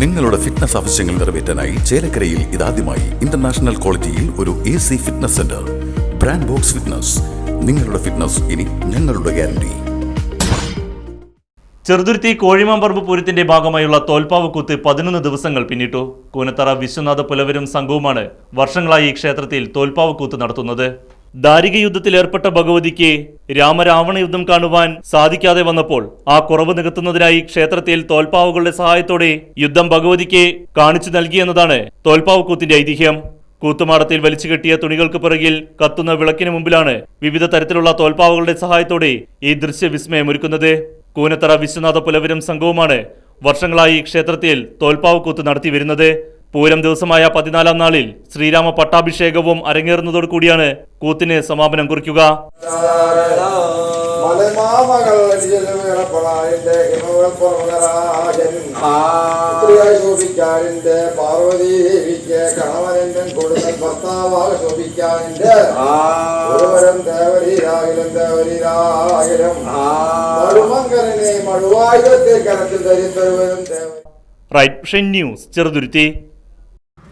നിങ്ങളുടെ ഫിറ്റ്നസ് ആവശ്യങ്ങൾ നിറവേറ്റാനായി ചേലക്കരയിൽ ഇതാദ്യമായി ഇന്റർനാഷണൽ ക്വാളിറ്റിയിൽ ഒരു A C fitness centre brand box fitness നിങ്ങളുടെ ഫിറ്റ്നസ് ഇനി ഞങ്ങളുടെ ഗ്യാരണ്ടി ചെറുതുരുത്തി കോഴിമാമ്പറമ്പ് പൂരത്തിന്റെ ഭാഗമായുള്ള തോൽപ്പാവ് കൂത്ത് പതിനൊന്ന് ദിവസങ്ങൾ പിന്നിട്ടു. കൂനത്തറ വിശ്വനാഥ പുലവരും സംഘവുമാണ് വർഷങ്ങളായി ഈ ക്ഷേത്രത്തിൽ തോൽപ്പാവ് കൂത്ത് നടത്തുന്നത്. ദാരിക യുദ്ധത്തിൽ ഏർപ്പെട്ട ഭഗവതിക്ക് രാമരാവണ യുദ്ധം കാണുവാൻ സാധിക്കാതെ വന്നപ്പോൾ ആ കുറവ് നികത്തുന്നതിനായി ക്ഷേത്രത്തിൽ തോൽപ്പാവുകളുടെ സഹായത്തോടെ യുദ്ധം ഭഗവതിക്ക് കാണിച്ചു നൽകിയെന്നതാണ് തോൽപ്പാവക്കൂത്തിന്റെ ഐതിഹ്യം. കൂത്തുമാടത്തിൽ വലിച്ചു കെട്ടിയ തുണികൾക്ക് പിറകിൽ കത്തുന്ന വിളക്കിന് മുമ്പിലാണ് വിവിധ തരത്തിലുള്ള തോൽപ്പാവുകളുടെ സഹായത്തോടെ ഈ ദൃശ്യവിസ്മയം ഒരുക്കുന്നത്. കൂനത്തറ വിശ്വനാഥ പുലവരും സംഘവുമാണ് വർഷങ്ങളായി ക്ഷേത്രത്തിൽ തോൽപ്പാവക്കൂത്ത് നടത്തി വരുന്നത് പൂരം ദിവസമായ പതിനാലാം നാളിൽ ശ്രീരാമ പട്ടാഭിഷേകവും അരങ്ങേറുന്നതോടുകൂടിയാണ് കൂത്തിന് സമാപനം കുറിക്കുക. പാർവതി ദേവിക്ക് കണവനെന്തൻ കൊടുക്കൽ ഭർത്താവാക ശോഭിക്കാനിന്റെ ഒരുവരം ദേവരീരാകിലും ദേവരീരാകിലും മഴുമങ്കരനെ മഴുവായുധത്തെ കരത്തിൽ ധരിത്തരുവരും റൈറ്റ് ന്യൂസ് ചെറുതുരുത്തി.